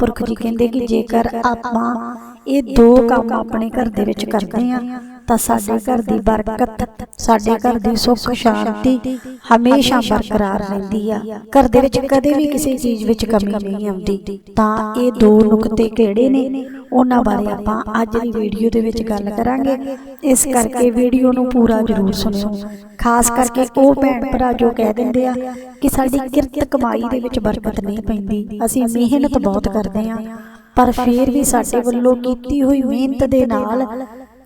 ਪੁਰਖ ਜੀ ਕਹਿੰਦੇ ਕਿ ਜੇਕਰ ਆਪਾਂ ਇਹ ਦੋ ਕੰਮ ਆਪਣੇ ਘਰ ਦੇ ਵਿੱਚ ਕਰਦੇ ਆ ਤਾਂ ਸਾਡੇ ਘਰ ਦੀ ਬਰਕਤ ਸਾਡੇ ਘਰ ਦੀ ਸੁੱਖ ਸ਼ਾਂਤੀ ਹਮੇਸ਼ਾ ਬਰਕਰਾਰ ਰਹਿੰਦੀ ਆ। ਘਰ ਦੇ ਵਿੱਚ ਕਦੇ ਵੀ ਕਿਸੇ ਚੀਜ਼ ਵਿੱਚ ਕਮੀ ਨਹੀਂ ਆਉਂਦੀ। ਤਾਂ ਇਹ ਦੋ ਨੁਕਤੇ ਕਿਹੜੇ ਨੇ ਉਹਨਾਂ ਬਾਰੇ ਆਪਾਂ ਅੱਜ ਦੀ ਵੀਡੀਓ ਦੇ ਵਿੱਚ ਗੱਲ ਕਰਾਂਗੇ। ਇਸ ਕਰਕੇ ਵੀਡੀਓ ਨੂੰ ਪੂਰਾ ਜ਼ਰੂਰ ਸੁਣਿਓ। ਖਾਸ ਕਰਕੇ ਉਹ ਭੈਣ ਭਰਾ ਜੋ ਕਹਿ ਦਿੰਦੇ ਆ ਕਿ ਸਾਡੀ ਕਿਰਤ ਕਮਾਈ ਦੇ ਵਿੱਚ ਬਰਕਤ ਨਹੀਂ ਪੈਂਦੀ। ਅਸੀਂ ਮਿਹਨਤ ਬਹੁਤ ਕਰਦੇ ਆ ਪਰ ਫਿਰ ਵੀ ਸਾਡੇ ਵੱਲੋਂ ਕੀਤੀ ਹੋਈ ਮਿਹਨਤ ਦੇ ਨਾਲ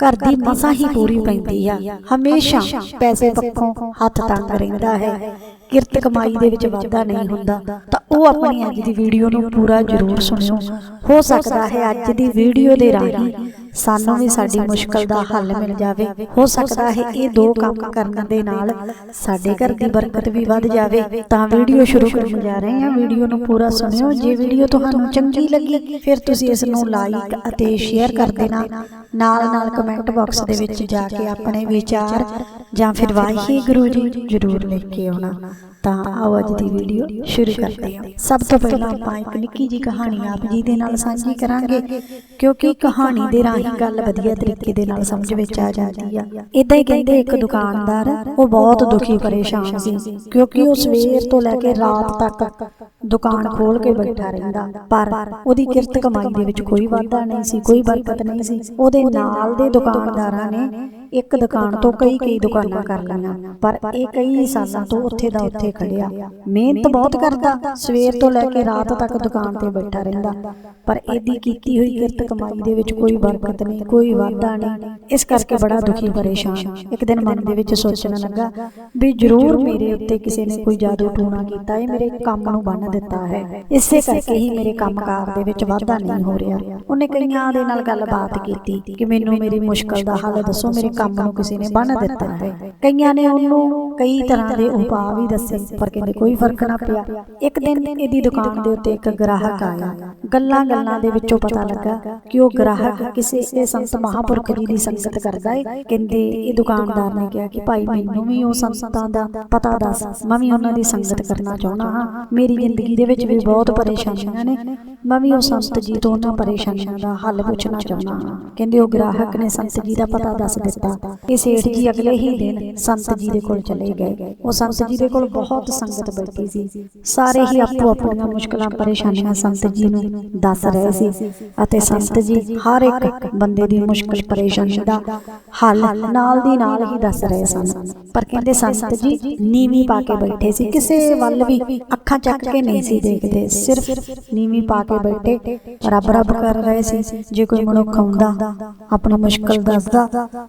ਘਰ ਦੀ ਮਸਾਂ ਹੀ ਪੂਰੀ ਪੈਂਦੀ ਆ। ਹਮੇਸ਼ਾ ਪੈਸੇ ਪੱਖੋਂ ਹੱਥ ਤੰਗ ਰਹਿੰਦਾ ਹੈ। ਕਿਰਤ ਕਮਾਈ ਦੇ ਵਿੱਚ ਵਾਧਾ ਨਹੀਂ ਹੁੰਦਾ। ਤਾਂ ਉਹ ਆਪਣੀ ਅੱਜ ਦੀ ਵੀਡੀਓ ਨੂੰ ਪੂਰਾ ਜ਼ਰੂਰ ਸੁਣਿਓ ਹੋ ਸਕਦਾ ਹੈ ਅੱਜ ਦੀ ਵੀਡੀਓ ਦੇ ਰਾਹੀਂ ਸਾਨੂੰ ਵੀ ਸਾਡੀ ਮੁਸ਼ਕਲ ਦਾ ਹੱਲ ਮਿਲ ਜਾਵੇ। ਹੋ ਸਕਦਾ ਹੈ ਇਹ ਦੋ ਕੰਮ ਕਰਨ ਦੇ ਨਾਲ ਸਾਡੇ ਘਰ ਦੀ ਬਰਕਤ ਵੀ ਵੱਧ ਜਾਵੇ। ਤਾਂ ਵੀਡੀਓ ਸ਼ੁਰੂ ਕਰਨ ਜਾ ਰਹੇ ਹਾਂ। ਵੀਡੀਓ ਨੂੰ ਪੂਰਾ ਸੁਣਿਓ। ਜੇ ਵੀਡੀਓ ਤੁਹਾਨੂੰ ਚੰਗੀ ਲੱਗੀ ਫਿਰ ਤੁਸੀਂ ਇਸ ਨੂੰ ਲਾਈਕ ਅਤੇ ਸ਼ੇਅਰ ਕਰ ਦੇਣਾ। ਨਾਲ ਨਾਲ ਕਮੈਂਟ ਬਾਕਸ ਦੇ ਵਿੱਚ ਜਾ ਕੇ ਆਪਣੇ ਵਿਚਾਰ ਜਾਂ ਫਿਰ ਵਾਹਿਗੁਰੂ ਜੀ ਜ਼ਰੂਰ ਲਿਖ ਕੇ ਆਉਣਾ। ਤਾਂ ਆਓ ਅੱਜ ਦੀ ਵੀਡੀਓ ਸ਼ੁਰੂ ਕਰਦੇ ਹਾਂ ਸਭ ਤੋਂ ਪਹਿਲਾਂ ਆਪਾਂ ਇੱਕ ਨਿੱਕੀ ਜੀ ਕਹਾਣੀ ਆਪ ਜੀ ਦੇ ਨਾਲ ਸਾਂਝੀ ਕਰਾਂਗੇ, ਕਿਉਂਕਿ ਕਹਾਣੀ ਦੇ ਰਾਹੀਂ ਗੱਲ ਵਧੀਆ ਤਰੀਕੇ ਦੇ ਨਾਲ ਸਮਝ ਵਿੱਚ ਆ ਜਾਂਦੀ ਆ। ਇਦਾਂ ਹੀ ਕਹਿੰਦੇ ਇੱਕ ਦੁਕਾਨਦਾਰ, ਉਹ ਬਹੁਤ ਦੁਖੀ ਪਰੇਸ਼ਾਨ ਸੀ, ਕਿਉਂਕਿ ਉਹ ਸਵੇਰ ਤੋਂ ਲੈ ਕੇ ਰਾਤ ਤੱਕ ਦੁਕਾਨ ਖੋਲ ਕੇ ਬੈਠਾ ਰਹਿੰਦਾ। ਪਰ ਉਹਦੀ ਕਿਰਤ ਕਮਾਈ ਦੇ ਵਿੱਚ ਕੋਈ ਵਾਧਾ ਨਹੀਂ ਸੀ, ਕੋਈ ਬਰਕਤ ਨਹੀਂ ਸੀ। ਉਹਦੇ ਨਾਲ ਦੇ ਦੁਕਾਨਦਾਰਾਂ ਨੇ ਇੱਕ ਦੁਕਾਨ ਤੋਂ ਕਈ ਕਈ ਦੁਕਾਨਾਂ ਕਰ ਲਈਆਂ ਪਰ ਇਹ ਕਈ ਸਾਲਾਂ ਤੋਂ ਉੱਥੇ ਦਾ ਉੱਥੇ ਖੜਿਆ। ਮਿਹਨਤ ਬਹੁਤ ਕਰਦਾ ਸਵੇਰ ਤੋਂ ਲੈ ਕੇ ਰਾਤ ਤੱਕ ਦੁਕਾਨ ਤੇ ਬੈਠਾ ਰਹਿੰਦਾ। ਪਰ ਇਹਦੀ ਕੀਤੀ ਹੋਈ ਕਿਰਤ ਕਮਾਈ ਦੇ ਵਿੱਚ ਕੋਈ ਬਰਕਤ ਨਹੀਂ ਕੋਈ ਵਾਧਾ ਨਹੀਂ। ਇਸ ਕਰਕੇ ਬੜਾ ਦੁਖੀ ਪਰੇਸ਼ਾਨ। ਇੱਕ ਦਿਨ ਮਨ ਦੇ ਵਿੱਚ ਸੋਚਣ ਲੱਗਾ ਵੀ ਜ਼ਰੂਰ ਮੇਰੇ ਉੱਤੇ ਕਿਸੇ ਨੇ ਕੋਈ ਜਾਦੂ ਟੂਣਾ ਕੀਤਾ ਹੈ ਮੇਰੇ ਕੰਮ ਨੂੰ ਬੰਨ ਦਿੱਤਾ ਹੈ। ਇਸੇ ਕਰਕੇ ਹੀ ਮੇਰੇ ਕੰਮਕਾਰ ਦੇ ਵਿੱਚ ਵਾਧਾ ਨਹੀਂ ਹੋ ਰਿਹਾ ਉਹਨੇ ਕਈਆਂ ਦੇ ਨਾਲ ਗੱਲਬਾਤ ਕੀਤੀ ਕਿ ਮੈਨੂੰ ਮੇਰੀ ਮੁਸ਼ਕਲ ਦਾ ਹੱਲ ਦੱਸੋ ਮੇਰੇ ਕੰਮ ਨੂੰ ਕਿਸੇ ਨੇ ਬੰਨ ਦਿੱਤਾ ਹੈ ਕਈਆਂ ਨੇ ਉਹਨੂੰ ਕਈ ਤਰ੍ਹਾਂ ਦੇ ਉਪਾਅ ਵੀ ਦੱਸੇ ਪਰ ਕਹਿੰਦੇ ਕੋਈ ਫ਼ਰਕ ਨਾ ਪਿਆ ਇੱਕ ਦਿਨ ਇਹਦੀ ਦੁਕਾਨ ਦੇ ਉੱਤੇ ਇੱਕ ਗ੍ਰਾਹਕ ਆਇਆ ਗੱਲਾਂ ਗੱਲਾਂ ਦੇ ਵਿੱਚੋਂ ਪਤਾ ਲੱਗਾ ਕਿ ਉਹ ਗ੍ਰਾਹਕ ਕਿਸੇ ਇਹ ਸੰਤ ਮਹਾਪੁਰਖ ਜੀ ਦੀ ਸੰਗਤ ਕਰਦਾ ਹੈ ਕਹਿੰਦੇ ਇਹ ਦੁਕਾਨਦਾਰ ਨੇ ਕਿਹਾ ਕਿ ਭਾਈ ਮੈਨੂੰ ਵੀ ਉਹ ਸੰਤਾਂ ਦਾ ਪਤਾ ਦੱਸ ਮੈਂ ਵੀ ਉਹਨਾਂ ਦੀ ਸੰਗਤ ਕਰਨਾ ਚਾਹੁੰਦਾ ਹਾਂ ਮੇਰੀ ਜ਼ਿੰਦਗੀ ਦੇ ਵਿੱਚ ਵੀ ਬਹੁਤ ਪਰੇਸ਼ਾਨੀਆਂ ਨੇ ਮੈਂ ਵੀ ਉਹ ਸੰਤ ਜੀ ਤੋਂ ਉਹਨਾਂ ਪਰੇਸ਼ਾਨੀਆਂ ਦਾ ਹੱਲ ਪੁੱਛਣਾ ਚਾਹੁੰਦਾ ਹਾਂ ਕਹਿੰਦੇ ਉਹ ਗ੍ਰਾਹਕ ਨੇ ਸੰਤ ਜੀ ਦਾ ਪਤਾ ਦੱਸ ਦਿੱਤਾ ਇਹ ਸੇਠ ਜੀ ਅਗਲੇ ਹੀ ਦਿਨ ਸੰਤ ਜੀ ਦੇ ਕੋਲ ਚਲੇ ਗਏ ਉਹ ਸੰਤ ਜੀ ਦੇ ਕੋਲ ਬਹੁਤ ਸੰਗਤ ਬੈਠੀ ਸੀ। ਸਾਰੇ ਹੀ ਆਪੋ ਆਪਣੀਆਂ ਮੁਸ਼ਕਲਾਂ, ਪਰੇਸ਼ਾਨੀਆਂ ਸੰਤ ਜੀ ਨੂੰ ਦੱਸ ਰਹੇ ਸੀ। ਅਤੇ ਸੰਤ ਜੀ ਹਰ ਇੱਕ ਬੰਦੇ ਦੀ ਮੁਸ਼ਕਲ, ਪਰੇਸ਼ਾਨੀ ਦਾ ਹੱਲ ਨਾਲ ਦੀ ਨਾਲ ਹੀ ਦੱਸ ਰਹੇ ਸਨ। ਪਰ ਕਹਿੰਦੇ ਸੰਤ ਜੀ ਨੀਵੀਂ ਪਾ ਕੇ ਬੈਠੇ ਸੀ। ਕਿਸੇ ਵੱਲ ਵੀ ਅੱਖਾਂ ਚੱਕ ਕੇ ਨਹੀਂ ਸੀ ਦੇਖਦੇ। ਸਿਰਫ ਨੀਵੀਂ ਪਾ ਕੇ ਬੈਠੇ ਰੱਬ ਰੱਬ ਕਰ ਰਹੇ ਸੀ। ਜੇ ਕੋਈ ਮਨੁੱਖ ਆਉਂਦਾ, ਆਪਣੀ ਮੁਸ਼ਕਲ ਦੱਸਦਾ,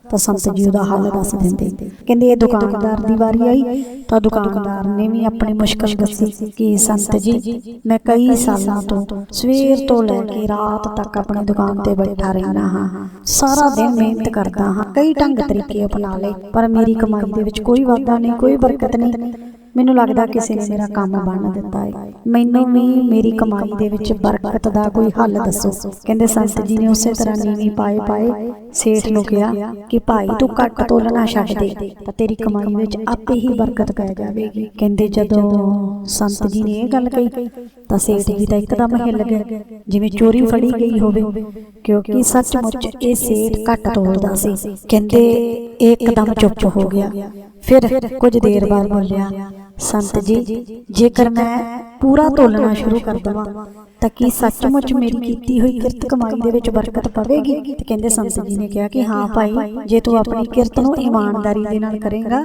ਤਾਂ ਸੰਤ ਜੀ ਉਹਦਾ ਹੱਲ ਦੱਸ ਦਿੰਦੇ। ਕਹਿੰਦੇ ਇਹ ਦੁਕਾਨਦਾਰ ਦੀ ਵਾਰੀ ਆਈ, ਤਾਂ ਦੁਕਾਨਦਾਰ ਨੇ ਵੀ ਆਪਣੀ ਮੁਸ਼ਕਲ ਦੱਸੀ ਕਿ ਸੰਤ ਜੀ, ਮੈਂ ਕਈ ਸਾਲਾਂ ਤੋਂ ਸਵੇਰ ਤੋਂ ਲੈ ਕੇ ਰਾਤ ਤੱਕ ਆਪਣੀ ਦੁਕਾਨ ਤੇ ਬੈਠਾ ਰਹਿਣਾ ਹਾਂ। ਸਾਰਾ ਦਿਨ ਮਿਹਨਤ ਕਰਦਾ ਹਾਂ, ਕਈ ਢੰਗ ਤਰੀਕੇ ਅਪਣਾ ਲਏ, ਪਰ ਮੇਰੀ ਕਮਾਈ ਦੇ ਵਿੱਚ ਕੋਈ ਵਾਧਾ ਨਹੀਂ, ਕੋਈ ਬਰਕਤ ਨਹੀਂ। ਮੈਨੂੰ ਲੱਗਦਾ ਕਿਸੇ ਨੇ ਮੇਰਾ ਕੰਮ ਬੰਨ ਦਿੱਤਾ ਹੈ ਮੈਨੂੰ ਵੀ ਮੇਰੀ ਕਮਾਈ ਦੇ ਵਿੱਚ ਬਰਕਤ ਦਾ ਕੋਈ ਹੱਲ ਦੱਸੋ। ਕਹਿੰਦੇ ਸੰਤ ਜੀ ਨੇ ਉਸੇ ਤਰ੍ਹਾਂ ਨੀਵੀਂ ਪਾਏ ਪਾਏ ਸੇਠ ਨੂੰ ਕਿਹਾ ਕਿ ਭਾਈ ਤੂੰ ਘੱਟ ਤੋਲਣਾ ਛੱਡ ਦੇ। ਤਾਂ ਤੇਰੀ ਕਮਾਈ ਵਿੱਚ ਆਪੇ ਹੀ ਬਰਕਤ ਪੈ ਜਾਵੇਗੀ। ਕਹਿੰਦੇ ਜਦੋਂ ਸੰਤ ਜੀ ਨੇ ਇਹ ਗੱਲ ਕਹੀ ਤਾਂ ਸੇਠ ਜੀ ਤਾਂ ਇੱਕਦਮ ਹਿੱਲ ਗਏ ਜਿਵੇਂ ਚੋਰੀ ਫੜੀ ਗਈ ਹੋਵੇ ਕਿਉਂਕਿ ਸੱਚਮੁੱਚ ਇਹ ਸੇਠ ਘੱਟ ਤੋਲਦਾ ਸੀ ਕਹਿੰਦੇ ਇਹ ਇੱਕਦਮ ਚੁੱਪ ਹੋ ਗਿਆ ਫਿਰ ਕੁਝ ਦੇਰ ਬਾਅਦ ਬੋਲਿਆ ਸੰਤ ਜੀ ਜੇਕਰ ਮੈਂ ਪੂਰਾ ਤੋਲਣਾ ਸ਼ੁਰੂ ਕਰ ਦਵਾਂ ਤਾਂ ਕੀ ਸੱਚਮੁੱਚ ਮੇਰੀ ਕੀਤੀ ਹੋਈ ਕਿਰਤ ਕਮਾਈ ਦੇ ਵਿੱਚ ਬਰਕਤ ਪਵੇਗੀ? ਤੇ ਕਹਿੰਦੇ ਸੰਤ ਜੀ ਨੇ ਕਿਹਾ ਕਿ ਹਾਂ ਭਾਈ ਜੇ ਤੂੰ ਆਪਣੀ ਕਿਰਤ ਨੂੰ ਇਮਾਨਦਾਰੀ ਦੇ ਨਾਲ ਕਰੇਂਗਾ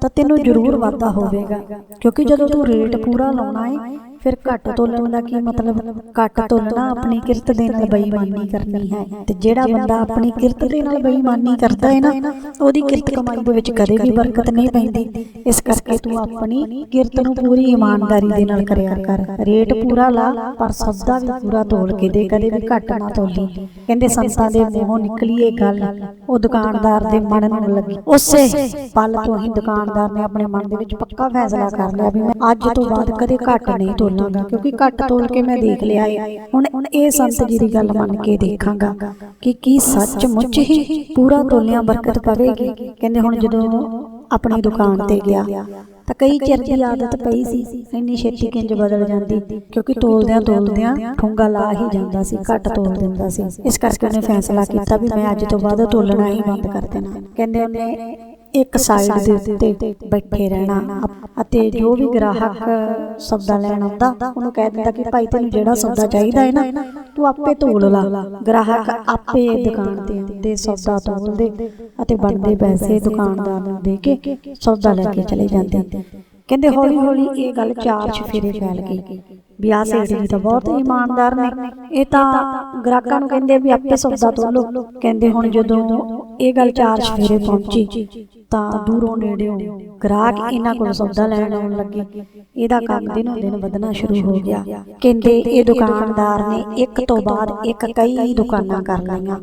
ਤਾਂ ਤੈਨੂੰ ਜ਼ਰੂਰ ਵਾਧਾ ਹੋਵੇਗਾ ਕਿਉਂਕਿ ਜਦੋਂ ਤੂੰ ਰੇਟ ਪੂਰਾ ਲਾਉਣਾ ਹੈ ਫਿਰ ਘੱਟ ਤੋਲਣ ਦਾ ਕੀ ਮਤਲਬ? ਘੱਟ ਤੋਲਣਾ ਆਪਣੀ ਕਿਰਤ ਦੇ ਨਾਲ ਬੇਈਮਾਨੀ ਕਰਨੀ ਹੈ। ਤੇ ਜਿਹੜਾ ਬੰਦਾ ਆਪਣੀ ਕਿਰਤ ਦੇ ਨਾਲ ਬੇਈਮਾਨੀ ਕਰਦਾ ਹੈ ਨਾ, ਉਹਦੀ ਕਿਰਤ ਕਮਾਈ ਦੇ ਵਿੱਚ ਕਦੇ ਵੀ ਬਰਕਤ ਨਹੀਂ ਪੈਂਦੀ। ਇਸ ਕਰਕੇ ਤੂੰ ਆਪਣੀ ਕਿਰਤ ਨੂੰ ਪੂਰੀ ਇਮਾਨਦਾਰੀ ਦੇ ਨਾਲ ਕਰਿਆ ਕਰ। ਰੇਟ ਪੂਰਾ ਲਾ, ਪਰ ਸੌਦਾ ਵੀ ਪੂਰਾ ਤੋਲ ਕੇ ਦੇ, ਕਦੇ ਵੀ ਘੱਟ ਨਾ ਤੋਲੀ। ਕਹਿੰਦੇ ਸੰਤਾਂ ਦੇ ਮੂੰਹੋਂ ਨਿਕਲੀ ਇਹ ਗੱਲ। ਉਹ ਦੁਕਾਨਦਾਰ ਦੇ ਮਨ ਨੂੰ ਲੱਗੀ। ਉਸੇ ਪਲ ਤੋਂ ਹੀ ਦੁਕਾਨਦਾਰ ਨੇ ਆਪਣੇ ਮਨ ਦੇ ਵਿੱਚ ਪੱਕਾ ਫੈਸਲਾ ਕਰ ਲਿਆ ਵੀ ਮੈਂ ਅੱਜ ਤੋਂ ਬਾਅਦ ਕਦੇ ਘੱਟ ਨਹੀਂ ਤੋਲਾਂਗਾ ਕਿਉਂਕਿ ਘੱਟ ਤੋਲ ਕੇ ਮੈਂ ਦੇਖ ਲਿਆ ਹੈ ਹੁਣ ਹੁਣ ਇਹ ਸੰਤ ਜੀ ਦੀ ਗੱਲ ਮੰਨ ਕੇ ਦੇਖਾਂਗਾ ਕਿ ਕੀ ਸੱਚਮੁੱਚ ਹੀ ਪੂਰਾ ਤੋਲਿਆਂ ਬਰਕਤ ਪਵੇਗੀ। ਕਹਿੰਦੇ ਹੁਣ ਜਦੋਂ ਆਪਣੀ ਦੁਕਾਨ ਤੇ ਗਿਆ ਤਾਂ ਕਈ ਚਿਰ ਦੀ ਆਦਤ ਪਈ ਸੀ ਇੰਨੀ ਛੇਤੀ ਕਿੰਜ ਬਦਲ ਜਾਂਦੀ ਕਿਉਂਕਿ ਤੋਲਦਿਆਂ ਤੋਲਦਿਆਂ ਠੁੰਗਾ ਲਾ ਹੀ ਜਾਂਦਾ ਸੀ ਘੱਟ ਤੋਲ ਦਿੰਦਾ ਸੀ। ਇਸ ਕਰਕੇ ਉਹਨੇ ਫੈਸਲਾ ਕੀਤਾ ਵੀ ਮੈਂ ਅੱਜ ਤੋਂ ਬਾਅਦ ਤੋਲਣਾ ਹੀ ਬੰਦ ਕਰ ਦੇਣਾ। ਕਹਿੰਦੇ ਉਹਨੇ ਇੱਕ ਸਾਈਡ ਦੇ ਉੱਤੇ ਬੈਠੇ ਰਹਿਣਾ। ਅਤੇ ਜੋ ਵੀ ਗ੍ਰਾਹਕ ਸੌਦਾ ਲੈਣ ਆਉਂਦਾ ਉਹਨੂੰ ਕਹਿ ਦਿੰਦਾ ਕਿ ਭਾਈ ਤੈਨੂੰ ਜਿਹੜਾ ਸੌਦਾ ਚਾਹੀਦਾ ਹੈ ਨਾ ਤੂੰ ਆਪੇ ਤੋਲ ਲਾ। ਗ੍ਰਾਹਕ ਆਪੇ ਦੁਕਾਨ ਤੇ ਆਉਂਦੇ ਸੌਦਾ ਤੋਲਦੇ ਅਤੇ ਬਣਦੇ ਪੈਸੇ ਦੁਕਾਨਦਾਰ ਨੂੰ ਦੇ ਕੇ ਸੌਦਾ ਲੈ ਕੇ ਚਲੇ ਜਾਂਦੇ। ਕਹਿੰਦੇ ਹੌਲੀ ਹੌਲੀ ਇਹ ਗੱਲ ਚਾਰ ਚਫੇਰੇ ਫੈਲ ਗਈ। ਵੀ ਆਹ ਸੇਠ ਜੀ ਤਾਂ ਬਹੁਤ ਇਮਾਨਦਾਰ ਨੇ। ਇਹ ਤਾਂ ਗ੍ਰਾਹਕਾਂ ਨੂੰ ਕਹਿੰਦੇ ਵੀ ਆਪੇ ਸੌਦਾ ਤੋਲੋ। ਕਹਿੰਦੇ ਹੁਣ ਜਦੋਂ ਇਹ ਗੱਲ ਚਾਰ ਚਫੇਰੇ ਪਹੁੰਚੀ ਤਾਂ ਦੂਰੋਂ ਨੇੜਿਓਂ ਗ੍ਰਾਹਕ ਇਹਨਾਂ ਕੋਲ ਸੌਦਾ ਲੈਣ ਆਉਣ ਲੱਗੇ। ਇਹਦਾ ਕੰਮ ਦਿਨੋਂ ਦਿਨ ਵਧਣਾ ਸ਼ੁਰੂ ਹੋ ਗਿਆ। ਕਹਿੰਦੇ ਇਹ ਦੁਕਾਨਦਾਰ ਨੇ ਇੱਕ ਤੋਂ ਬਾਅਦ ਇੱਕ ਕਈ ਦੁਕਾਨਾਂ ਕਰ ਲਈਆਂ।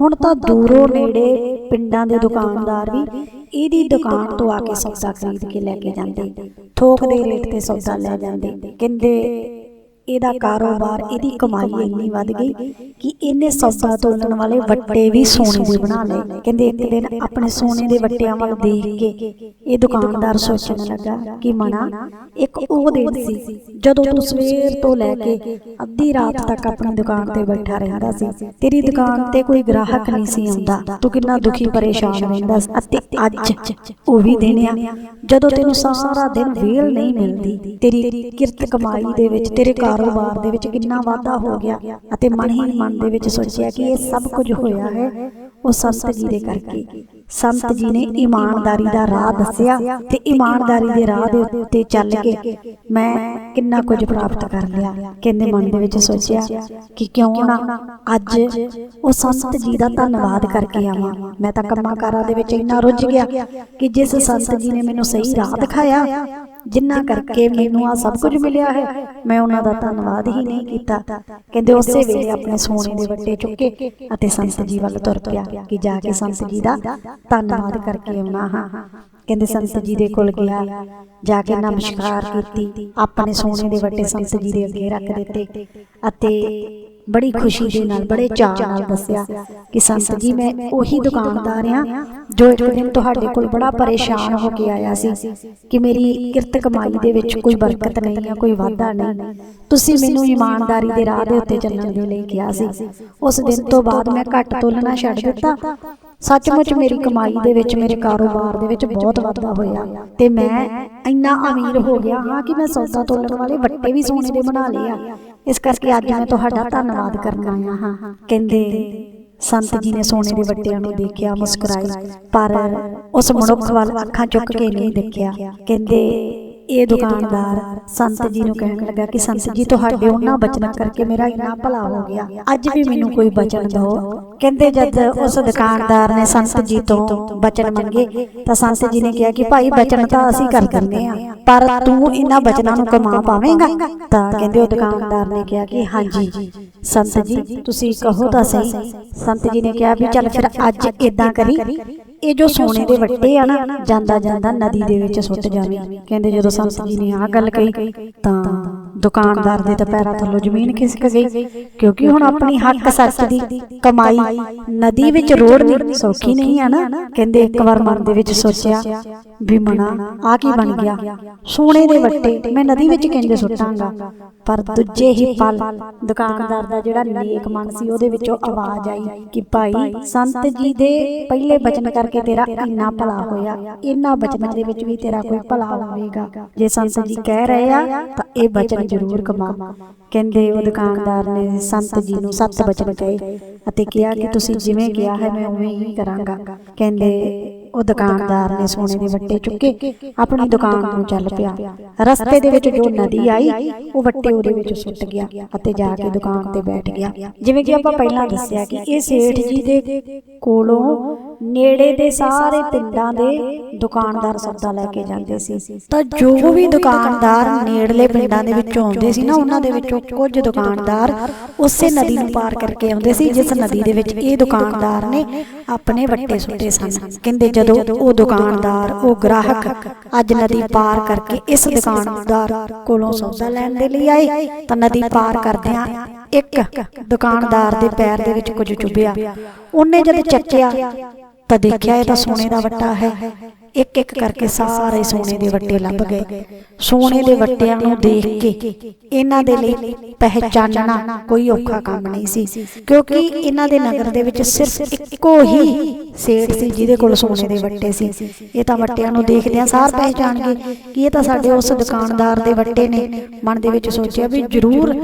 ਹੁਣ ਤਾਂ ਦੂਰੋਂ ਨੇੜੇ ਪਿੰਡਾਂ ਦੇ ਦੁਕਾਨਦਾਰ ਵੀ ਇਹਦੀ ਦੁਕਾਨ ਤੋਂ ਆ ਕੇ ਸੌਦਾ ਖਰੀਦ ਕੇ ਲੈ ਕੇ ਜਾਂਦੇ, ਥੋਕ ਦੇ ਰੇਟ ਤੇ ਸੌਦਾ ਲੈ ਜਾਂਦੇ, ਕਹਿੰਦੇ ਇਹਦਾ ਕਾਰੋਬਾਰ ਇਹਦੀ ਕਮਾਈ ਇੰਨੀ ਵੱਧ ਗਈ ਕਿ ਇਹਨੇ ਸੌਦਾ ਤੋਲਣ ਵਾਲੇ ਵੱਟੇ ਵੀ ਸੋਨੇ ਦੇ ਬਣਾ ਲਏ। ਕਹਿੰਦੇ ਇੱਕ ਦਿਨ ਆਪਣੇ ਸੋਨੇ ਦੇ ਵੱਟਿਆਂ ਵੱਲ ਦੇਖ ਕੇ ਇਹ ਦੁਕਾਨਦਾਰ ਸੋਚਣ ਲੱਗਾ ਕਿ ਮਣਾ ਇੱਕ ਉਹ ਦਿਨ ਸੀ ਜਦੋਂ ਤੂੰ ਸਵੇਰ ਤੋਂ ਲੈ ਕੇ ਅੱਧੀ ਰਾਤ ਤੱਕ ਆਪਣੀ ਦੁਕਾਨ ਤੇ ਬੈਠਾ ਰਹਿੰਦਾ ਸੀ। ਤੇਰੀ ਦੁਕਾਨ ਤੇ ਕੋਈ ਗ੍ਰਾਹਕ ਨਹੀਂ ਸੀ ਆਉਂਦਾ। ਤੂੰ ਕਿੰਨਾ ਦੁਖੀ ਪਰੇਸ਼ਾਨ ਰਹਿੰਦਾ ਸੀ। ਅਤੇ ਅੱਜ ਉਹ ਵੀ ਦਿਨ ਆ ਜਦੋਂ ਤੈਨੂੰ ਸਾਰਾ ਦਿਨ ਵੇਲ ਨਹੀਂ ਮਿਲਦੀ ਤੇਰੀ ਕਿਰਤ ਕਮਾਈ ਦੇ ਵਿੱਚ ਤੇਰੇ ਕਾਰੋਬਾਰ ਦੇ ਵਿੱਚ ਕਿੰਨਾ ਵਾਧਾ ਹੋ ਗਿਆ ਅਤੇ ਮਨ ਹੀ ਮਨ ਦੇ ਵਿੱਚ ਸੋਚਿਆ ਕਿ ਇਹ ਸਭ ਕੁਝ ਹੋਇਆ ਹੈ, ਉਹ ਸੰਤ ਜੀ ਦੇ ਕਰਕੇ। ਸੰਤ ਜੀ ਨੇ ਇਮਾਨਦਾਰੀ ਦਾ ਰਾਹ ਦੱਸਿਆ ਤੇ ਇਮਾਨਦਾਰੀ ਦੇ ਰਾਹ ਦੇ ਉੱਤੇ ਚੱਲ ਕੇ ਮੈਂ ਕਿੰਨਾ ਕੁਝ ਪ੍ਰਾਪਤ ਕਰ ਲਿਆ। ਕਹਿੰਦੇ ਮਨ ਦੇ ਵਿੱਚ ਸੋਚਿਆ ਕਿ ਕਿਉਂ ਨਾ ਅੱਜ ਉਹ ਸੰਤ ਜੀ ਦਾ ਧੰਨਵਾਦ ਕਰਕੇ ਆਵਾਂ। ਮੈਂ ਤਾਂ ਕੰਮਾਂ ਕਾਰਾਂ ਦੇ ਵਿੱਚ ਇੰਨਾ ਰੁੱਝ ਗਿਆ ਕਿ ਜਿਸ ਸੰਤ ਜੀ ਨੇ ਮੈਨੂੰ ਸਹੀ ਰਾਹ ਦਿਖਾਇਆ ਜਿੰਨਾ ਕਰਕੇ ਮੈਨੂੰ ਆ ਸਭ ਕੁਝ ਮਿਲਿਆ ਹੈ। ਮੈਂ ਉਹਨਾਂ ਦਾ ਧੰਨਵਾਦ ਹੀ ਨਹੀਂ ਕੀਤਾ। ਕਹਿੰਦੇ ਉਸੇ ਵੇਲੇ ਆਪਣੇ ਸੋਨੇ ਦੇ ਵੱਟੇ ਚੁੱਕੇ ਅਤੇ ਸੰਤ ਜੀ ਵੱਲ ਤੁਰ ਪਿਆ ਕਿ ਜਾ ਕੇ ਸੰਤ ਜੀ ਦਾ ਧੰਨਵਾਦ ਕਰਕੇ ਆਉਣਾ ਹਾਂ। ਕਹਿੰਦੇ ਸੰਤ ਜੀ ਦੇ ਕੋਲ ਗਿਆ, ਜਾ ਕੇ ਨਮਸਕਾਰ ਕੀਤੀ। ਆਪਣੇ ਸੋਨੇ ਦੇ ਵੱਟੇ ਸੰਤ ਜੀ ਦੇ ਅੱਗੇ ਰੱਖ ਦਿੱਤੇ। ਅਤੇ ਬੜੀ ਖੁਸ਼ੀ ਦੇ ਨਾਲ ਬੜੇ ਚਾਅ ਨਾਲ ਦੱਸਿਆ ਕਿ ਸੰਤ ਜੀ ਮੈਂ ਉਹੀ ਦੁਕਾਨਦਾਰ ਆ ਜੋ ਇੱਕ ਦਿਨ ਤੁਹਾਡੇ ਕੋਲ ਬੜਾ ਪਰੇਸ਼ਾਨ ਹੋ ਕੇ ਆਇਆ ਸੀ ਕਿ ਮੇਰੀ ਕਿਰਤ ਕਮਾਈ ਦੇ ਵਿੱਚ ਕੋਈ ਬਰਕਤ ਨਹੀਂ ਆ ਕੋਈ ਵਾਧਾ ਨਹੀਂ। ਤੁਸੀਂ ਮੈਨੂੰ ਇਮਾਨਦਾਰੀ ਦੇ ਰਾਹ ਦੇ ਉੱਤੇ ਚੱਲਣ ਦੇ ਲਈ ਕਿਹਾ ਸੀ। ਉਸ ਦਿਨ ਤੋਂ ਬਾਅਦ ਮੈਂ ਘੱਟ ਤੋਲਣਾ ਛੱਡ ਦਿੱਤਾ। ਸੱਚਮੁੱਚ ਮੇਰੀ ਕਮਾਈ ਦੇ ਵਿੱਚ ਮੇਰੇ ਕਾਰੋਬਾਰ ਦੇ ਵਿੱਚ ਬਹੁਤ ਵਾਧਾ ਹੋਇਆ ਤੇ ਮੈਂ ਇੰਨਾ ਅਮੀਰ ਹੋ ਗਿਆ ਹਾਂ ਕਿ ਮੈਂ ਸੌਦਾ ਤੋਲਣ ਵਾਲੇ ਵੱਟੇ ਵੀ ਸੋਨੇ ਦੇ ਬਣਾ ਲਏ ਆ। ਇਸ ਕਰਕੇ ਅੱਜ ਮੈਂ ਤੁਹਾਡਾ ਧੰਨਵਾਦ ਕਰਨ ਆਇਆ ਹਾਂ। ਕਹਿੰਦੇ, ਸੰਤ ਜੀ ਨੇ ਸੋਨੇ ਦੇ ਵੱਟਿਆਂ ਨੂੰ ਦੇਖਿਆ ਮੁਸਕਰਾਈ ਪਰ ਉਸ ਮਨੁੱਖ ਵੱਲ ਅੱਖਾਂ ਚੁੱਕ ਕੇ ਨਹੀਂ ਦੇਖਿਆ। ਕਹਿੰਦੇ ਇਹ ਦੁਕਾਨਦਾਰ ਸੰਤ ਜੀ ਨੂੰ ਕਹਿਣ ਲੱਗਾ ਕਿ ਸੰਤ ਜੀ, ਤੁਹਾਡੇ ਉਹਨਾਂ ਬਚਨਾਂ ਕਰਕੇ ਮੇਰਾ ਇੰਨਾ ਭਲਾ ਹੋ ਗਿਆ। ਅੱਜ ਵੀ ਮੈਨੂੰ ਕੋਈ ਬਚਨ ਦਿਓ। ਕਹਿੰਦੇ ਜਦ ਉਸ ਦੁਕਾਨਦਾਰ ਨੇ ਸੰਤ ਜੀ ਤੋਂ ਬਚਨ ਮੰਗੇ, ਤਾਂ ਸੰਤ ਜੀ ਨੇ ਕਿਹਾ ਕਿ ਭਾਈ ਬਚਨ ਤਾਂ ਅਸੀਂ ਕਰ ਦਿੰਦੇ ਆ ਪਰ ਤੂੰ ਇਹਨਾਂ ਬਚਨਾਂ ਨੂੰ ਕਮਾ ਪਾਵੇਂਗਾ? ਤਾਂ ਕਹਿੰਦੇ ਉਹ ਦੁਕਾਨਦਾਰ ਨੇ ਕਿਹਾ ਕਿ ਹਾਂਜੀ ਸੰਤ ਜੀ, ਤੁਸੀਂ ਕਹੋ ਤਾਂ ਸਹੀ। ਸੰਤ ਜੀ ਨੇ ਕਿਹਾ ਵੀ ਚੱਲ ਫਿਰ ਅੱਜ ਇਦਾਂ ਕਰੀ। ਇਹ ਜੋ ਸੋਨੇ ਦੇ ਵੱਟੇ ਆ ਨਾ ਜਾਂਦਾ ਜਾਂਦਾ ਨਦੀ ਦੇ ਵਿੱਚ ਸੁੱਟ ਜਾਵੇ ਕਹਿੰਦੇ ਜਦੋਂ ਸੰਤ ਜੀ ਨੇ ਆਹ ਗੱਲ ਕਹੀ ਤਾਂ ਦੁਕਾਨਦਾਰ ਦੇ ਤਾਂ ਪੈਰਾਂ ਥੱਲੋਂ ਜ਼ਮੀਨ ਖਿਸਕ ਗਈ, ਕਿਉਂਕਿ ਹੁਣ ਆਪਣੀ ਹੱਕ ਸੱਚ ਦੀ ਕਮਾਈ ਨਦੀ ਵਿੱਚ ਰੋੜਨੀ ਸੌਖੀ ਨਹੀਂ ਆ ਨਾ। ਕਹਿੰਦੇ ਇੱਕ ਵਾਰ ਮਨ ਦੇ ਵਿੱਚ ਸੋਚਿਆ ਵੀ ਮਨਾ ਆ ਕੀ ਬਣ ਗਿਆ। ਸੋਨੇ ਦੇ ਵੱਟੇ ਮੈਂ ਨਦੀ ਵਿੱਚ ਕਿੰਜ ਸੁੱਟਾਂਗਾ, ਪਰ ਦੂਜੇ ਹੀ ਪਲ ਦੁਕਾਨਦਾਰ ਦਾ ਜਿਹੜਾ ਨੇਕ ਮਨ ਸੀ ਉਹਦੇ ਵਿੱਚੋਂ ਆਵਾਜ਼ ਆਈ ਕਿ ਭਾਈ ਸੰਤ ਜੀ ਦੇ ਪਹਿਲੇ ਬਚਨ ਕਰਕੇ ਤੇਰਾ ਇੰਨਾ ਭਲਾ ਹੋਇਆ ਇਹਨਾਂ ਬਚਨਾਂ ਦੇ ਵਿੱਚ ਵੀ ਤੇਰਾ ਕੋਈ ਭਲਾ ਹੋਵੇਗਾ। ਜੇ ਸੰਤ ਜੀ ਕਹਿ ਰਹੇ ਆ ਤਾਂ ਇਹ ਬਚਨ ਜ਼ਰੂਰ ਕਮਾ। ਕਹਿੰਦੇ ਉਹ ਦੁਕਾਨਦਾਰ ਨੇ ਸੰਤ ਜੀ ਨੂੰ ਸੱਤ ਬਚਨ ਕਹੇ ਅਤੇ ਕਿਹਾ ਕਿ ਤੁਸੀਂ ਜਿਵੇਂ ਕਿਹਾ ਹੈ, ਮੈਂ ਉਵੇਂ ਹੀ ਕਰਾਂਗਾ। ਕਹਿੰਦੇ ਉਹ ਦੁਕਾਨਦਾਰ ਨੇ ਸੋਨੇ ਦੇ ਵੱਟੇ ਚੁੱਕੇ, ਆਪਣੀ ਦੁਕਾਨ ਨੂੰ ਚੱਲ ਪਿਆ। ਰਸਤੇ ਦੇ ਵਿੱਚ ਜੋ ਨਦੀ ਆਈ, ਉਹ ਵੱਟੇ ਉਹਦੇ ਵਿੱਚ ਸੁੱਟ ਗਿਆ ਅਤੇ ਜਾ ਕੇ ਦੁਕਾਨ ਤੇ ਬੈਠ ਗਿਆ। ਜਿਵੇਂ ਕਿ ਆਪਾਂ ਪਹਿਲਾਂ ਦੱਸਿਆ ਕਿ ਇਹ ਸੇਠ ਜੀ ਦੇ ਕੋਲੋਂ ਨੇੜੇ ਦੇ ਸਾਰੇ ਪਿੰਡਾਂ ਦੇ ਦੁਕਾਨਦਾਰ ਸੌਦਾ ਲੈ ਕੇ ਜਾਂਦੇ ਸੀ। ਤਾਂ ਜੋ ਵੀ ਦੁਕਾਨਦਾਰ ਨੇੜਲੇ ਪਿੰਡਾਂ ਦੇ ਵਿੱਚੋਂ ਆਉਂਦੇ ਸੀ ਨਾ, ਉਹਨਾਂ ਦੇ ਵਿੱਚੋਂ ਕੁਝ ਦੁਕਾਨਦਾਰ ਉਸੇ ਨਦੀ ਨੂੰ ਪਾਰ ਕਰਕੇ ਆਉਂਦੇ ਸੀ, ਜਿਸ ਨਦੀ ਦੇ ਵਿੱਚ ਇਹ ਦੁਕਾਨਦਾਰ ਨੇ ਆਪਣੇ ਵੱਟੇ ਸੁੱਟੇ ਸਨ। ਕਹਿੰਦੇ ਜਦੋਂ ਉਹ ਦੁਕਾਨਦਾਰ ਉਹ ਗ੍ਰਾਹਕ ਅੱਜ ਨਦੀ ਪਾਰ ਕਰਕੇ ਇਸ ਦੁਕਾਨਦਾਰ ਕੋਲੋਂ ਸੌਦਾ ਲੈਣ ਦੇ ਲਈ ਆਏ। ਤਾਂ ਨਦੀ ਪਾਰ ਕਰਦਿਆਂ ਇੱਕ ਦੁਕਾਨਦਾਰ ਦੇ ਪੈਰ ਦੇ ਵਿੱਚ ਕੁਝ ਚੁੱਭਿਆ। ਉਹਨੇ ਜਦ ਚੱਕਿਆ ਤਾਂ ਦੇਖਿਆ ਇਹ ਤਾਂ ਸੋਨੇ ਦਾ ਵੱਟਾ ਹੈ। ਇੱਕ ਇੱਕ ਕਰਕੇ ਸਾਰੇ ਸੋਨੇ ਦੇ ਵੱਟੇ ਲੱਭ ਗਏ। ਸੋਨੇ ਦੇ ਵੱਟਿਆਂ ਨੂੰ ਦੇਖ ਕੇ ਇਹਨਾਂ ਦੇ ਲਈ ਪਹਿਚਾਨਣਾ ਕੋਈ ਔਖਾ ਕੰਮ ਨਹੀਂ ਸੀ, ਕਿਉਂਕਿ ਇਹਨਾਂ ਦੇ ਨਗਰ ਦੇ ਵਿੱਚ ਸਿਰਫ ਇੱਕੋ ਹੀ ਸੇਠ ਸੀ ਜਿਹਦੇ ਕੋਲ ਸੋਨੇ ਦੇ ਵੱਟੇ ਸੀ। ਇਹ ਤਾਂ ਵੱਟਿਆਂ ਨੂੰ ਦੇਖਦਿਆਂ ਸਾਰ ਪਹਿਚਾਣਗੇ ਕਿ ਇਹ ਤਾਂ ਸਾਡੇ ਉਸ ਦੁਕਾਨਦਾਰ ਦੇ ਵੱਟੇ ਨੇ। ਮਨ ਦੇ ਵਿੱਚ ਸੋਚਿਆ ਵੀ ਜ਼ਰੂਰ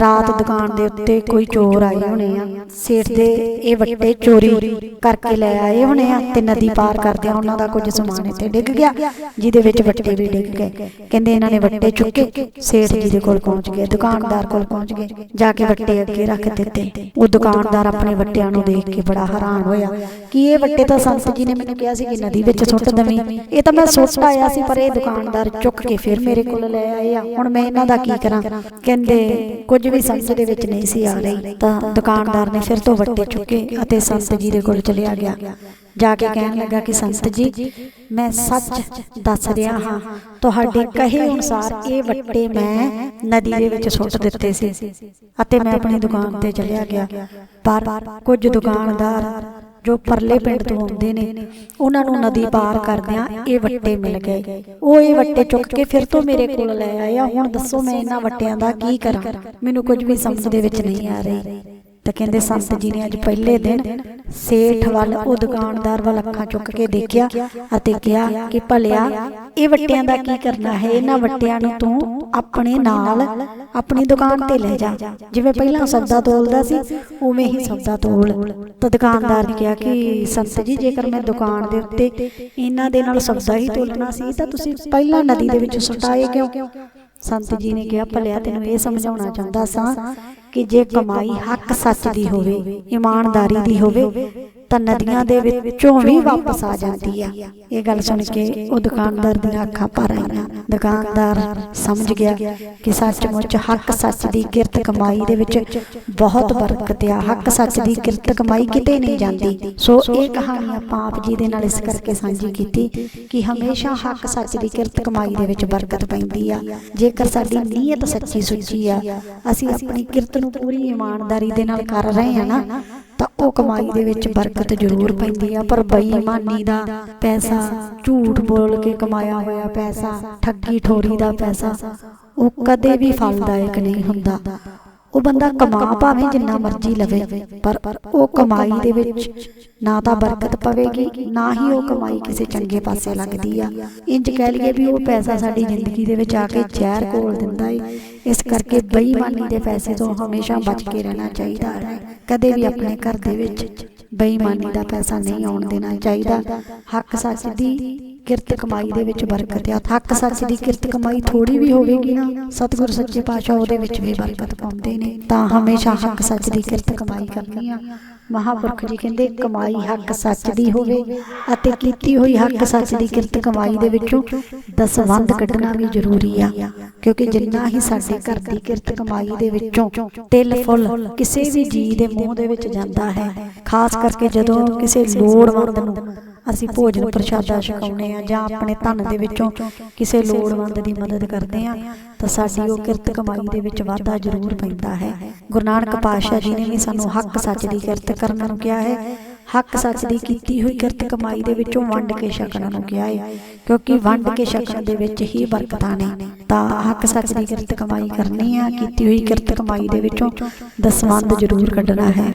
ਰਾਤ ਦੁਕਾਨ ਦੇ ਉੱਤੇ ਕੋਈ ਚੋਰ ਆਏ ਹੋਣੇ ਆ। ਸੇਠ ਦੇ ਇਹ ਵੱਟੇ ਚੋਰੀ ਕਰਕੇ ਲੈ ਆਏ ਹੋਣੇ ਆ ਤੇ ਨਦੀ ਪਾਰ ਕਰਦਿਆਂ ਉਹਨਾਂ ਦਾ ਕੁਝ ਸਮਾਨ ਇੱਥੇ ਡਿੱਗ ਗਿਆ, ਜਿਹਦੇ ਵਿੱਚ ਵੱਟੇ ਵੀ ਡਿੱਗ ਗਏ। ਕਹਿੰਦੇ ਇਹਨਾਂ ਨੇ ਵੱਟੇ ਚੁੱਕੇ, ਸੇਠ ਜੀ ਦੇ ਕੋਲ ਪਹੁੰਚ ਗਏ, ਦੁਕਾਨਦਾਰ ਕੋਲ ਪਹੁੰਚ ਗਏ, ਜਾ ਕੇ ਵੱਟੇ ਅੱਗੇ ਰੱਖ ਦਿੱਤੇ। ਉਹ ਦੁਕਾਨਦਾਰ ਆਪਣੇ ਵੱਟਿਆਂ ਨੂੰ ਦੇਖ ਕੇ ਬੜਾ ਹੈਰਾਨ ਹੋਇਆ। ਕਿ ਇਹ ਵੱਟੇ ਤਾਂ ਸੰਤ ਜੀ ਨੇ ਮੈਨੂੰ ਕਿਹਾ ਸੀ ਕਿ ਨਦੀ ਵਿੱਚ ਸੁੱਟ ਦਵੀਂ। ਇਹ ਤਾਂ ਮੈਂ ਸੁੱਟ ਆਇਆ ਸੀ, ਪਰ ਇਹ ਦੁਕਾਨਦਾਰ ਚੁੱਕ ਕੇ ਫਿਰ ਮੇਰੇ ਕੋਲ ਲੈ ਆਏ ਆ। ਹੁਣ ਮੈਂ ਇਹਨਾਂ ਦਾ ਕੀ ਕਰਾਂ? ਕਹਿੰਦੇ, ਕੁਝ ਵੀ ਸੰਤ ਦੇ ਵਿੱਚ ਨਹੀਂ ਸੀ ਆ ਰਹੀ। ਤਾਂ ਦੁਕਾਨਦਾਰ ਨੇ ਫਿਰ ਤੋਂ ਵੱਟੇ ਚੁੱਕੇ ਅਤੇ ਸੰਤ ਜੀ ਦੇ ਕੋਲ ਚਲਿਆ ਗਿਆ। ਜਾ ਕੇ ਕਹਿਣ ਲੱਗਾ ਕਿ ਸੰਤ ਜੀ, ਮੈਂ ਸੱਚ ਦੱਸ ਰਿਹਾ ਹਾਂ। ਤੁਹਾਡੇ ਕਹੇ ਅਨੁਸਾਰ ਇਹ ਵੱਟੇ ਮੈਂ ਨਦੀ ਦੇ ਵਿੱਚ ਸੁੱਟ ਦਿੱਤੇ ਸੀ ਅਤੇ ਮੈਂ ਆਪਣੀ ਦੁਕਾਨ ਤੇ ਚਲਿਆ ਗਿਆ। ਪਰ ਕੁਝ ਦੁਕਾਨਦਾਰ ਜੋ ਪਰਲੇ ਪਿੰਡ ਤੋਂ ਆਉਂਦੇ ਨੇ, ਉਹਨਾਂ ਨੂੰ ਨਦੀ ਪਾਰ ਕਰਦਿਆਂ ਇਹ ਵੱਟੇ ਮਿਲ ਗਏ। ਉਹ ਇਹ ਵੱਟੇ ਚੁੱਕ ਕੇ ਫਿਰ ਤੋਂ ਮੇਰੇ ਕੋਲ ਲੈ ਆਏ। ਆ ਹੁਣ ਦੱਸੋ ਮੈਂ ਇਹਨਾਂ ਵੱਟਿਆਂ ਦਾ ਕੀ ਕਰਾਂ? ਮੈਨੂੰ ਕੁਝ ਵੀ ਸਮਝ ਦੇ ਵਿੱਚ ਨਹੀਂ ਆ ਰਹੀ। ਤਾਂ ਕਹਿੰਦੇ ਸੰਤ ਜੀ ਨੇ ਅੱਜ ਪਹਿਲੇ ਦਿਨ ਸੇਠ ਵੱਲ ਉਹ ਦੁਕਾਨਦਾਰ ਵੱਲ ਅੱਖਾਂ ਚੁੱਕ ਕੇ ਦੇਖਿਆ ਅਤੇ ਕਿਹਾ ਕਿ ਭਲਿਆ, ਇਹ ਵੱਟਿਆਂ ਦਾ ਕੀ ਕਰਨਾ ਹੈ? ਇਹਨਾਂ ਵੱਟਿਆਂ ਨੂੰ ਤੂੰ ਆਪਣੇ ਨਾਲ ਆਪਣੀ ਦੁਕਾਨ ਤੇ ਲੈ ਜਾ। ਜਿਵੇਂ ਪਹਿਲਾਂ ਸੌਦਾ ਤੋਲਦਾ ਸੀ, ਉਵੇਂ ਹੀ ਸੌਦਾ ਤੋਲ। ਤਾਂ ਦੁਕਾਨਦਾਰ ਨੇ ਕਿਹਾ ਕਿ ਸੰਤ ਜੀ, ਜੇਕਰ ਮੈਂ ਦੁਕਾਨ ਦੇ ਉੱਤੇ ਇਹਨਾਂ ਦੇ ਨਾਲ ਸੌਦਾ ਹੀ ਤੋਲਣਾ ਸੀ, ਤਾਂ ਤੁਸੀਂ ਪਹਿਲਾਂ ਨਦੀ ਦੇ ਵਿੱਚ ਸੁਟਾਏ ਕਿਉਂ? ਸੰਤ ਜੀ ਨੇ ਕਿਹਾ, ਭਲਿਆ, ਤੈਨੂੰ ਇਹ ਸਮਝਾਉਣਾ ਚਾਹੁੰਦਾ ਸਾਂ ਕਿ ਜੇ ਕਮਾਈ ਹੱਕ ਸੱਚ ਦੀ ਹੋਵੇ ਇਮਾਨਦਾਰੀ ਦੀ ਹੋਵੇ ਤਾਂ ਨਦੀਆਂ ਦੇ ਵਿੱਚੋਂ ਵੀ ਵਾਪਸ ਆ ਜਾਂਦੀ ਆ। ਇਹ ਗੱਲ ਸੁਣ ਕੇ ਉਹ ਦੁਕਾਨਦਾਰ ਦੀਆਂ ਅੱਖਾਂ ਭਰ ਆਈਆਂ। ਦੁਕਾਨਦਾਰ ਸਮਝ ਗਿਆ ਕਿ ਸੱਚਮੁੱਚ ਹੱਕ ਸੱਚ ਦੀ ਕਿਰਤ ਕਮਾਈ ਦੇ ਵਿੱਚ ਬਹੁਤ ਬਰਕਤ ਆ। ਹੱਕ ਸੱਚ ਦੀ ਕਿਰਤ ਕਮਾਈ ਕਿਤੇ ਨਹੀਂ ਜਾਂਦੀ। ਸੋ ਇਹ ਕਹਾਣੀ ਆਪਾਂ ਆਪ ਜੀ ਦੇ ਨਾਲ ਇਸ ਕਰਕੇ ਸਾਂਝੀ ਕੀਤੀ ਕਿ ਹਮੇਸ਼ਾ ਹੱਕ ਸੱਚ ਦੀ ਕਿਰਤ ਕਮਾਈ ਦੇ ਵਿੱਚ ਬਰਕਤ ਪੈਂਦੀ ਆ। ਜੇਕਰ ਸਾਡੀ ਨੀਅਤ ਸੱਚੀ ਸੁੱਚੀ ਆ, ਅਸੀਂ ਆਪਣੀ ਕਿਰਤ ਨੂੰ ਪੂਰੀ ਇਮਾਨਦਾਰੀ ਦੇ ਨਾਲ ਕਰ ਰਹੇ ਆ ਨਾ ਤਾਂ ਉਹ ਕਮਾਈ ਦੇ ਵਿੱਚ ਬਰਕਤ ਜ਼ਰੂਰ ਪੈਂਦੀ ਆ। ਪਰ ਬੇਈਮਾਨੀ ਦਾ ਪੈਸਾ ਝੂਠ ਬੋਲ ਕੇ ਕਮਾਇਆ ਹੋਇਆ ਪੈਸਾ ਠੱਗੀ ਠੋਰੀ ਦਾ ਪੈਸਾ ਉਹ ਕਦੇ ਵੀ ਫਲਦਾਇਕ ਨਹੀਂ ਹੁੰਦਾ। ਉਹ ਬੰਦਾ ਕਮਾ ਭਾਵੇਂ ਜਿੰਨਾ ਮਰਜ਼ੀ ਲਵੇ ਪਰ ਉਹ ਕਮਾਈ ਦੇ ਵਿੱਚ ਨਾ ਤਾਂ ਬਰਕਤ ਪਵੇਗੀ ਨਾ ਹੀ ਉਹ ਕਮਾਈ ਕਿਸੇ ਚੰਗੇ ਪਾਸੇ ਲੱਗਦੀ ਆ। ਇੰਜ ਕਹਿ ਲਈਏ ਵੀ ਉਹ ਪੈਸਾ ਸਾਡੀ ਜ਼ਿੰਦਗੀ ਦੇ ਵਿੱਚ ਆ ਕੇ ਜ਼ਹਿਰ ਘੋਲ ਦਿੰਦਾ ਏ। ਇਸ ਕਰਕੇ ਬੇਈਮਾਨੀ ਦੇ ਪੈਸੇ ਤੋਂ ਹਮੇਸ਼ਾ ਬਚ ਕੇ ਰਹਿਣਾ ਚਾਹੀਦਾ ਹੈ। ਕਦੇ ਵੀ ਆਪਣੇ ਘਰ ਦੇ ਵਿੱਚ ਬੇਈਮਾਨੀ ਦਾ ਪੈਸਾ ਨਹੀਂ ਆਉਣ ਦੇਣਾ ਚਾਹੀਦਾ। ਹੱਕ ਸੱਚ ਦੀ ਕਿਰਤ ਕਮਾਈ ਦੇ ਵਿੱਚ ਬਰਕਤ ਆ ਹੱਕ ਸੱਚ ਦੀ ਕਿਰਤ ਕਮਾਈ ਥੋੜੀ ਵੀ ਹੋਵੇਗੀ ਨਾ ਸਤਿਗੁਰ ਸੱਚੇ ਪਾਤਸ਼ਾਹ ਉਹਦੇ ਵਿੱਚ ਵੀ ਬਰਕਤ ਪਾਉਂਦੇ ਨੇ ਤਾਂ ਹਮੇਸ਼ਾ ਹੱਕ ਸੱਚ ਦੀ ਕਿਰਤ ਕਮਾਈ ਕਰਨੀ ਆ। ਮਹਾਪੁਰਖ ਜੀ ਕਹਿੰਦੇ ਕਮਾਈ ਹੱਕ ਸੱਚ ਦੀ ਹੋਵੇ ਅਤੇ ਕੀਤੀ ਹੋਈ ਹੱਕ ਸੱਚ ਦੀ ਕਿਰਤ ਕਮਾਈ ਦੇ ਵਿੱਚੋਂ ਦਸਵੰਧ ਕੱਢਣਾ ਵੀ ਜ਼ਰੂਰੀ ਆ। ਕਿਉਂਕਿ ਜਿੰਨਾ ਹੀ ਸਾਡੇ ਘਰ ਦੀ ਕਿਰਤ ਕਮਾਈ ਦੇ ਵਿੱਚੋਂ ਤਿਲ ਫੁੱਲ ਕਿਸੇ ਵੀ ਜੀ ਦੇ ਮੂੰਹ ਦੇ ਵਿੱਚ ਜਾਂਦਾ ਹੈ ਖਾਸ ਕਰਕੇ ਜਦੋਂ ਕਿਸੇ ਲੋੜਵੰਦ ਨੂੰ ਅਸੀਂ ਭੋਜਨ ਪ੍ਰਸ਼ਾਦਾ ਛਕਾਉਨੇ ਆ ਜਾਂ ਆਪਣੇ ਧਨ ਦੇ ਵਿੱਚੋਂ ਕਿਸੇ ਲੋੜਵੰਦ ਦੀ ਮਦਦ ਕਰਦੇ ਆ ਤਾਂ ਸਾਡੀ ਉਹ ਕਿਰਤ ਕਮਾਈ ਦੇ ਵਿੱਚ ਵਾਧਾ ਜ਼ਰੂਰ ਪੈਂਦਾ ਹੈ। ਗੁਰੂ ਨਾਨਕ ਪਾਤਸ਼ਾਹ ਜੀ ਨੇ ਵੀ ਸਾਨੂੰ ਹੱਕ ਸੱਚ ਦੀ ਕਿਰਤ ਕਰਨ ਨੂੰ ਕਿਹਾ ਹੈ। ਹੱਕ ਸੱਚ ਦੀ ਕੀਤੀ ਹੋਈ ਕਿਰਤ ਕਮਾਈ ਦੇ ਵਿੱਚੋਂ ਵੰਡ ਕੇ ਛਕਣ ਨੂੰ ਕਿਹਾ ਹੈ। ਕਿਉਂਕਿ ਵੰਡ ਕੇ ਛਕਣ ਦੇ ਵਿੱਚ ਹੀ ਬਰਕਤਾਂ ਨੇ। ਤਾਂ ਹੱਕ ਸੱਚ ਦੀ ਕਿਰਤ ਕਮਾਈ ਕਰਨੀ ਆ ਕੀਤੀ ਹੋਈ ਕਿਰਤ ਕਮਾਈ ਦੇ ਵਿੱਚੋਂ ਦਸਵੰਧ ਜ਼ਰੂਰ ਕੱਢਣਾ ਹੈ।